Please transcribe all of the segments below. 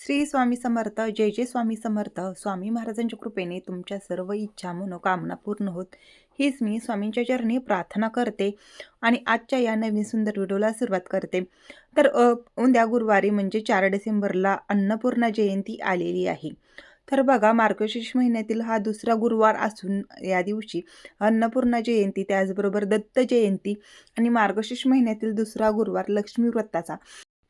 श्री स्वामी समर्थ जय जय स्वामी समर्थ स्वामी महाराजांच्या कृपेने तुमच्या सर्व इच्छा मनोकामना पूर्ण होत. हीच मी स्वामींच्या चरणी प्रार्थना करते आणि आजच्या या नवीन सुंदर व्हिडिओला सुरुवात करते. तर उद्या गुरुवारी म्हणजे चार डिसेंबरला अन्नपूर्णा जयंती आलेली आहे. तर बघा मार्गशीर्ष महिन्यातील हा दुसरा गुरुवार असून या दिवशी अन्नपूर्णा जयंती त्याचबरोबर दत्त जयंती आणि मार्गशीर्ष महिन्यातील दुसरा गुरुवार लक्ष्मी व्रताचा.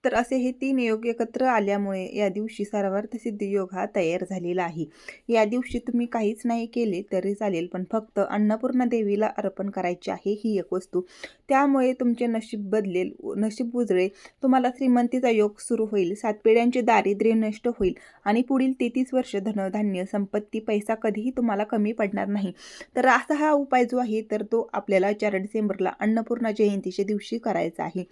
तर असे हे तीन योग एकत्र आल्यामुळे या दिवशी सर्वार्थ सिद्धी योग हा तयार झालेला आहे. या दिवशी तुम्ही काहीच नाही केले तरी चालेल पण फक्त अन्नपूर्णा देवीला अर्पण करायची आहे ही एक वस्तू. त्यामुळे तुमचे नशीब बदलेल नशीब उजळे तुम्हाला श्रीमंतीचा योग सुरू होईल सात पिढ्यांचे दारिद्र्य नष्ट होईल आणि पुढील तेहतीस वर्ष धनधान्य संपत्ती पैसा कधीही तुम्हाला कमी पडणार नाही. तर असा हा उपाय जो आहे तर तो आपल्याला चार डिसेंबरला अन्नपूर्णा जयंतीच्या दिवशी करायचा आहे.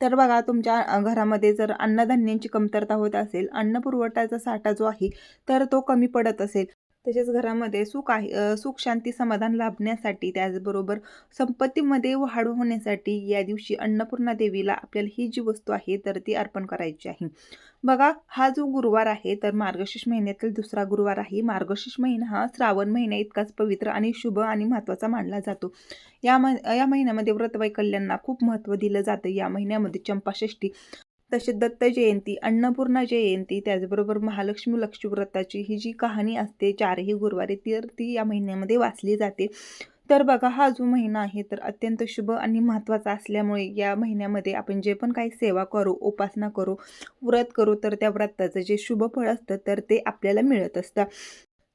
तर बघा तुमच्या घरामध्ये घरामध्ये जर अन्नधान्यांची कमतरता होत असेल अन्न पुरवठ्याचा साठा जो आहे तर तो कमी पडत असेल. तसेच घरामध्ये सुख आहे सुख शांती समाधान लाभण्यासाठी त्याचबरोबर संपत्तीमध्ये वाढ होण्यासाठी या दिवशी अन्नपूर्णा देवीला आपल्याला ही जी वस्तू आहे तर ती अर्पण करायची आहे. बघा हा जो गुरुवार आहे तर मार्गशीर्ष महिन्यातील दुसरा गुरुवार आहे. मार्गशीर्ष महिना हा श्रावण महिना इतकाच पवित्र आणि शुभ आणि महत्त्वाचा मानला जातो. या म या महिन्यामध्ये व्रतवैकल्यांना खूप महत्त्व दिलं जातं. या महिन्यामध्ये चंपाषष्ठी तसेच दत्त जयंती अन्नपूर्णा जयंती त्याचबरोबर महालक्ष्मी लक्ष्मी व्रताची ही जी कहाणी असते चारही गुरुवारी तर ती या महिन्यामध्ये वाचली जाते. तर बघा हा जो महिना आहे तर अत्यंत शुभ आणि महत्त्वाचा असल्यामुळे या महिन्यामध्ये आपण जे पण काही सेवा करू उपासना करू व्रत करू तर त्या व्रताचं जे शुभ फळ असतं तर ते आपल्याला मिळत असतं.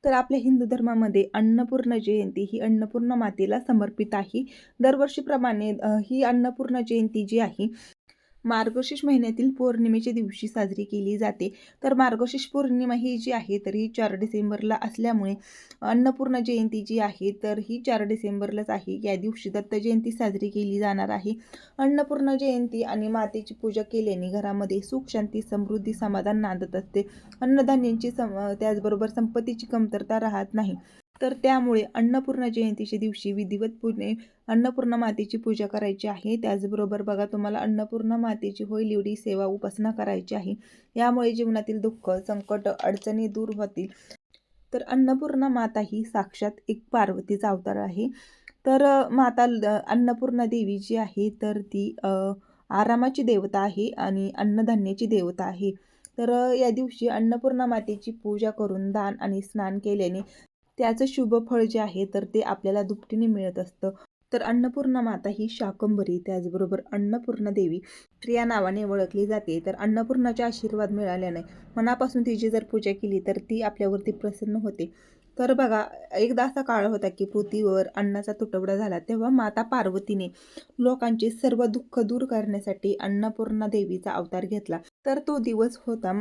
तर आपल्या हिंदू धर्मामध्ये अन्नपूर्ण जयंती ही अन्नपूर्ण मातेला समर्पित आहे. दरवर्षीप्रमाणे ही अन्नपूर्ण जयंती जी आहे मार्गशीर्ष महिन्यातील पौर्णिमेच्या दिवशी साजरी केली जाते. तर मार्गशीर्ष पौर्णिमा ही जी आहे तर ही चार डिसेंबरला असल्यामुळे अन्नपूर्णा जयंती जी आहे तर ही चार डिसेंबरलाच आहे. या दिवशी दत्त जयंती साजरी केली जाणार आहे. अन्नपूर्णा जयंती आणि मातेची पूजा केल्याने घरामध्ये सुख शांती समृद्धी समाधान नांदत असते. अन्नधान्यांची सम त्याचबरोबर संपत्तीची कमतरता राहत नाही. तर त्यामुळे अन्नपूर्णा जयंतीच्या दिवशी विधिवत पुणे अन्नपूर्णा मातेची पूजा करायची आहे. त्याचबरोबर बघा तुम्हाला अन्नपूर्णा मातेची होईल एवढी सेवा उपासना करायची आहे. यामुळे जीवनातील दुःख संकट अडचणी दूर होतील. तर अन्नपूर्णा माता ही साक्षात एक पार्वतीचा अवतार आहे. तर माता अन्नपूर्णा देवी जी आहे तर ती आरामाची देवता आहे आणि अन्नधान्याची देवता आहे. तर या दिवशी अन्नपूर्णा मातेची पूजा करून दान आणि स्नान केल्याने त्याचं शुभ फळ जे आहे तर ते आपल्याला दुपटीने मिळत असतं. तर अन्नपूर्णा माता ही शाकंभरी त्याचबरोबर अन्नपूर्णा देवी या नावाने ओळखली जाते. तर अन्नपूर्णाचे आशीर्वाद मिळाल्याने मनापासून तिची जर पूजा केली तर ती आपल्यावरती प्रसन्न होते. तर बघा एकदा असा काळ होता की पृथ्वीवर अन्नाचा तुटवडा झाला तेव्हा माता पार्वतीने लोकांचे सर्व दुःख दूर करण्यासाठी अन्नपूर्णा देवीचा अवतार घेतला. तर तो दिवस होता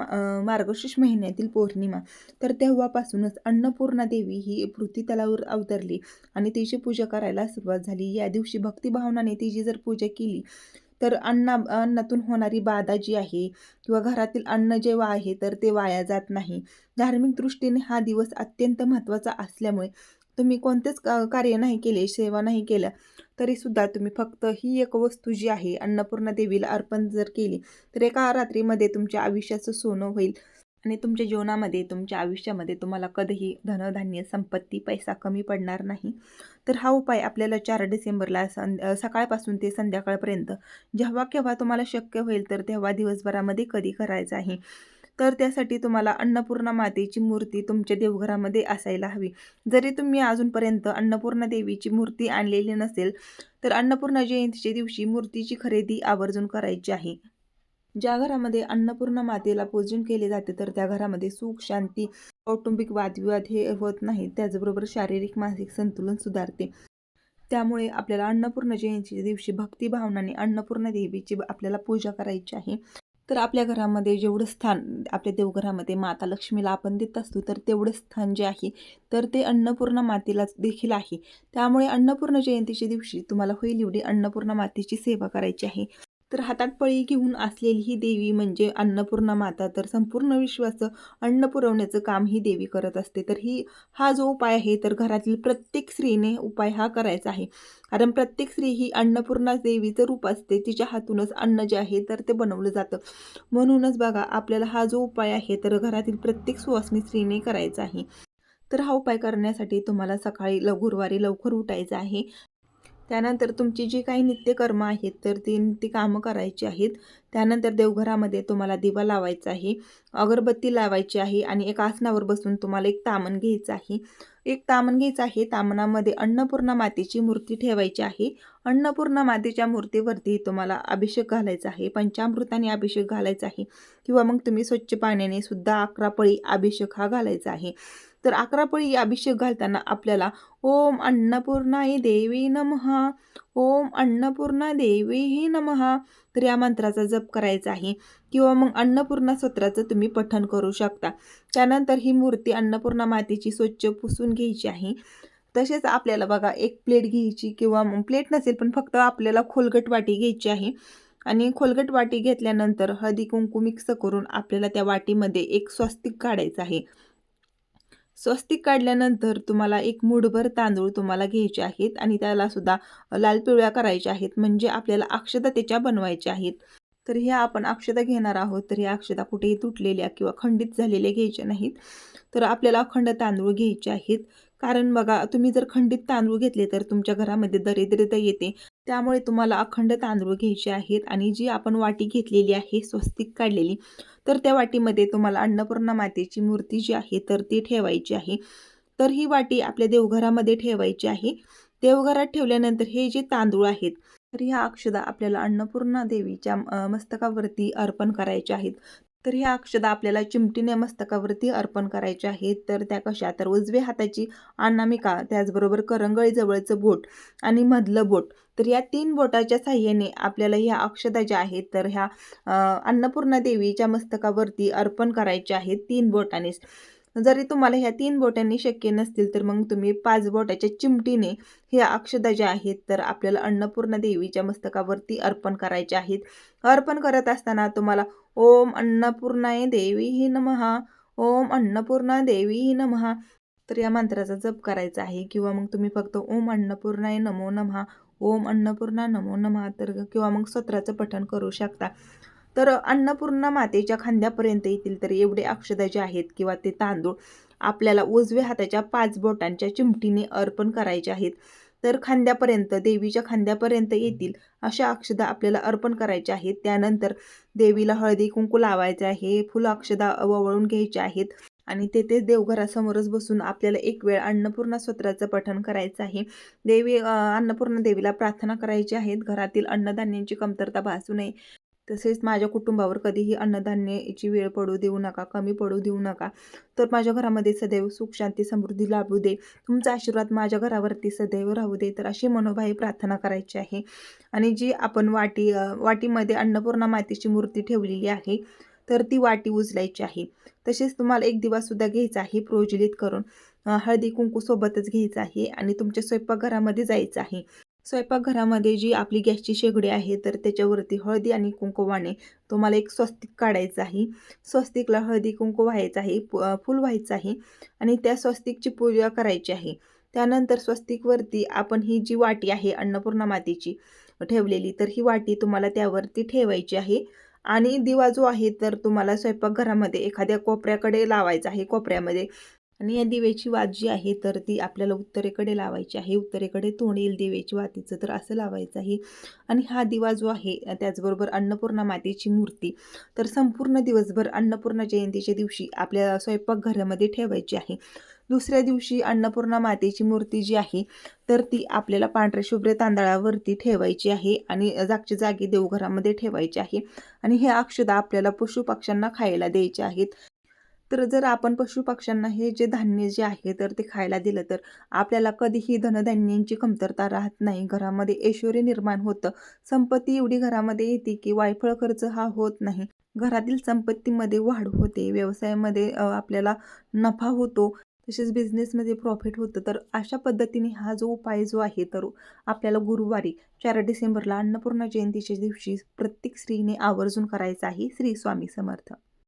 मार्गशीर्ष महिन्यातील पौर्णिमा. तर तेव्हापासूनच अन्नपूर्णा देवी ही पृथ्वी तलावर अवतरली आणि तिची पूजा करायला सुरुवात झाली. या दिवशी भक्तिभावनाने तिची जर पूजा केली तर अन्ना अन्नातून होणारी बाधा जी आहे किंवा घरातील अन्न जेव्हा आहे तर ते वाया जात नाही. धार्मिक दृष्टीने हा दिवस अत्यंत महत्त्वाचा असल्यामुळे तुम्ही कोणतेच का- कार्य नाही केले सेवा नाही केल्या तरीसुद्धा तुम्ही फक्त ही एक वस्तू जी आहे अन्नपूर्णा देवीला अर्पण जर केली तर एका रात्रीमध्ये तुमच्या आयुष्याचं सोनं होईल. आणि तुमच्या जीवनामध्ये तुमच्या आयुष्यामध्ये तुम्हाला कधीही धनधान्य संपत्ती पैसा कमी पडणार नाही. तर हा उपाय आपल्याला चार डिसेंबरला सं सकाळपासून ते संध्याकाळपर्यंत जेव्हा केव्हा तुम्हाला शक्य होईल तर तेव्हा दिवसभरामध्ये कधी करायचं आहे? तर त्यासाठी तुम्हाला अन्नपूर्णा मातेची मूर्ती तुमच्या देवघरामध्ये असायला हवी. जरी तुम्ही अजूनपर्यंत अन्नपूर्णा देवीची मूर्ती आणलेली नसेल तर अन्नपूर्णा जयंतीच्या दिवशी मूर्तीची खरेदी आवर्जून करायची आहे. ज्या घरामध्ये अन्नपूर्ण मातेला पूजन केले जाते तर त्या घरामध्ये सुख शांती कौटुंबिक वादविवाद हे होत नाही. त्याचबरोबर शारीरिक मानसिक संतुलन सुधारते. त्यामुळे आपल्याला अन्नपूर्ण जयंतीच्या दिवशी भक्तिभावनाने अन्नपूर्णा देवीची आपल्याला पूजा करायची आहे. तर आपल्या घरामध्ये जेवढं स्थान आपल्या देवघरामध्ये माता लक्ष्मीला आपण देत असतो तर तेवढं स्थान जे आहे तर ते अन्नपूर्णा मातेलाच देखील आहे. त्यामुळे अन्नपूर्ण जयंतीच्या दिवशी तुम्हाला होईल एवढी अन्नपूर्णा मातेची सेवा करायची आहे. तर हातात पळी घेऊन असलेली ही देवी म्हणजे अन्नपूर्णा माता तर संपूर्ण विश्वाचं अन्न पुरवण्याचं काम ही देवी करत असते. तर ही हा जो उपाय आहे तर घरातील प्रत्येक स्त्रीने उपाय हा करायचा आहे. कारण प्रत्येक स्त्री ही अन्नपूर्णा देवीचं रूप असते. तिच्या हातूनच अन्न जे आहे तर ते बनवलं जातं. म्हणूनच बघा आपल्याला हा जो उपाय आहे तर घरातील प्रत्येक सुवासनी स्त्रीने करायचा आहे. तर हा उपाय करण्यासाठी तुम्हाला सकाळी ल गुरुवारी लवकर उठायचं आहे. त्यानंतर तुमची जी काही नित्यकर्म आहेत तर ती ती कामं करायची आहेत. त्यानंतर देवघरामध्ये तुम्हाला दिवा लावायचा आहे अगरबत्ती लावायची आहे आणि एक आसनावर बसून तुम्हाला एक तामण घ्यायचं आहे. एक तामण घ्यायचं आहे तामणामध्ये अन्नपूर्णा मातेची मूर्ती ठेवायची आहे. अन्नपूर्णा मातेच्या मूर्तीवरती तुम्हाला अभिषेक घालायचा आहे पंचामृताने अभिषेक घालायचा आहे किंवा मग तुम्ही स्वच्छ पाण्याने सुद्धा अकरा पळी अभिषेक हा घालायचा आहे. तर अकरा पळी अभिषेक घालताना आपल्याला ओम अन्नपूर्णाय देवी नमहा ओम अन्नपूर्णा देवी नमहा तर या मंत्राचा जप करायचा आहे. किंवा मग अन्नपूर्णा सत्राचं तुम्ही पठण करू शकता. त्यानंतर ही मूर्ती अन्नपूर्णा मातेची स्वच्छ पुसून घ्यायची आहे. तसेच आपल्याला बघा एक प्लेट घ्यायची किंवा मग प्लेट नसेल पण फक्त आपल्याला खोलगट वाटी घ्यायची आहे. आणि खोलगट वाटी घेतल्यानंतर हळदी कुंकू मिक्स करून आपल्याला त्या वाटीमध्ये एक स्वस्तिक काढायचं आहे. स्वस्तिक काढल्यानंतर तुम्हाला एक मुठभर तांदूळ तुम्हाला घ्यायचे आहेत आणि त्यालासुद्धा लाल पिवळ्या करायच्या आहेत. म्हणजे आपल्याला अक्षता त्याच्या बनवायच्या आहेत. तर ह्या आपण अक्षता घेणार आहोत. तर ह्या अक्षता कुठेही तुटलेल्या किंवा खंडित झालेल्या घ्यायच्या नाहीत. तर आपल्याला अखंड तांदूळ घ्यायचे आहेत. कारण बघा तुम्ही जर खंडित तांदूळ घेतले तर तुमच्या घरामध्ये दरिद्रता येते. त्यामुळे तुम्हाला अखंड तांदूळ घ्यायचे आहेत आणि जी आपण वाटी घेतलेली आहे स्वस्तिक काढलेली तर त्या वाटीमध्ये तुम्हाला अन्नपूर्णा मातेची मूर्ती जी आहे तर ती ठेवायची आहे. तर ही वाटी आपल्या देवघरामध्ये ठेवायची आहे. देवघरात ठेवल्यानंतर हे जे तांदूळ आहेत तर ह्या अक्षदा आपल्याला अन्नपूर्णा देवीच्या मस्तकावरती अर्पण करायचे आहेत. तर ह्या अक्षदा आपल्याला चिमटीने मस्तकावरती अर्पण करायच्या आहेत. तर त्या कशा? तर उजव्या हाताची अनामिका त्याचबरोबर करंगळी जवळचं बोट आणि मधलं बोट. तर या तीन बोटाच्या साह्याने आपल्याला ह्या अक्षदा ज्या आहेत तर ह्या अन्नपूर्णा देवीच्या मस्तकावरती अर्पण करायच्या आहेत तीन बोटानेच. जरी तुम्हाला ह्या तीन बोटांनी शक्य नसतील तर मग तुम्ही पाच बोटाच्या चिमटीने हे अक्षदा ज्या आहेत तर आपल्याला अन्नपूर्णा देवीच्या मस्तकावरती अर्पण करायचे आहेत. अर्पण करत असताना तुम्हाला ओम अन्नपूर्णाय देवी हि नमहा ओम अन्नपूर्णा देवी हि नमहा तर या मंत्राचा जप करायचा आहे. किंवा मग तुम्ही फक्त ओम अन्नपूर्णाय नमो नमहा ओम अन्नपूर्णा नमो नमहा तर किंवा मग स्वतःचं पठण करू शकता. तर अन्नपूर्णा मातेच्या खांद्यापर्यंत येतील तर एवढे अक्षदा जे आहेत किंवा ते तांदूळ आपल्याला उजव्या हाताच्या पाच बोटांच्या चिमटीने अर्पण करायचे आहेत. तर खांद्यापर्यंत देवीच्या खांद्यापर्यंत येतील अशा अक्षदा आपल्याला अर्पण करायच्या आहेत. त्यानंतर देवीला हळदी कुंकू लावायचे आहे फुल अक्षदा ववळून घ्यायचे आहेत आणि तेथे देवघरासमोरच बसून आपल्याला एक वेळ अन्नपूर्णा स्तोत्राचं पठण करायचं आहे. देवी अन्नपूर्णा देवीला प्रार्थना करायची आहेत. घरातील अन्नधान्यांची कमतरता भासू नये. तसेच माझ्या कुटुंबावर कधीही अन्नधान्याची वेळ पडू देऊ नका कमी पडू देऊ नका. तर माझ्या घरामध्ये सदैव सुख शांती समृद्धी लाभू दे. तुमचा आशीर्वाद माझ्या घरावरती सदैव राहू दे. तर अशी मनोभावी प्रार्थना करायची आहे. आणि जी आपण वाटी वाटीमध्ये अन्नपूर्णा मातेची मूर्ती ठेवलेली आहे तर ती वाटी उचलायची आहे. तसेच तुम्हाला एक दिवससुद्धा घ्यायचा आहे प्रोज्वलित करून. हळदी कुंकू सोबतच घ्यायचं आहे आणि तुमच्या स्वयंपाकघरामध्ये जायचं आहे. स्वयंपाकघरामध्ये जी आपली गॅसची शेगडी आहे तर त्याच्यावरती हळदी आणि कुंकू वाणे तुम्हाला एक स्वस्तिक काढायचं आहे. स्वस्तिकला हळदी कुंकू व्हायचं आहे फुल व्हायचं आहे आणि त्या स्वस्तिकची पूजा करायची आहे. त्यानंतर स्वस्तिकवरती आपण ही जी वाटी आहे अन्नपूर्णा मातेची ठेवलेली तर ही वाटी तुम्हाला त्यावरती ठेवायची आहे. आणि दिवा जो आहे तर तुम्हाला स्वयंपाकघरामध्ये एखाद्या कोपऱ्याकडे लावायचा आहे. कोपऱ्यामध्ये आणि या दिव्याची वात जी आहे तर ती आपल्याला उत्तरेकडे लावायची आहे. उत्तरेकडे तोंड येईल दिव्याची वातीचं तर असं लावायचं आहे. आणि हा दिवा जो आहे त्याचबरोबर अन्नपूर्णा मातेची मूर्ती. तर संपूर्ण दिवसभर अन्नपूर्णा जयंतीच्या दिवशी आपल्या स्वयंपाकघरामध्ये ठेवायची आहे. दुसऱ्या दिवशी अन्नपूर्णा मातेची मूर्ती जी आहे तर ती आपल्याला पांढऱ्या शुभ्र तांदळावरती ठेवायची आहे आणि जागच्या जागी देवघरामध्ये ठेवायची आहे. आणि हे अक्षदा आपल्याला पशुपक्ष्यांना खायला द्यायचे आहेत. तर जर आपण पशुपक्ष्यांना हे जे धान्य जे आहे तर ते खायला दिलं तर आपल्याला कधीही धनधान्यांची कमतरता राहत नाही. घरामध्ये ऐश्वर्य निर्माण होतं. संपत्ती एवढी घरामध्ये येते की वायफळ खर्च हा होत नाही. घरातील संपत्तीमध्ये वाढ होते. व्यवसायामध्ये आपल्याला नफा होतो. तसेच बिझनेसमध्ये प्रॉफिट होतं. तर अशा पद्धतीने हा जो उपाय जो आहे तर आपल्याला गुरुवारी चार डिसेंबरला अन्नपूर्णा जयंतीच्या दिवशी प्रत्येक स्त्रीने आवर्जून करायचा आहे. श्री स्वामी समर्थ.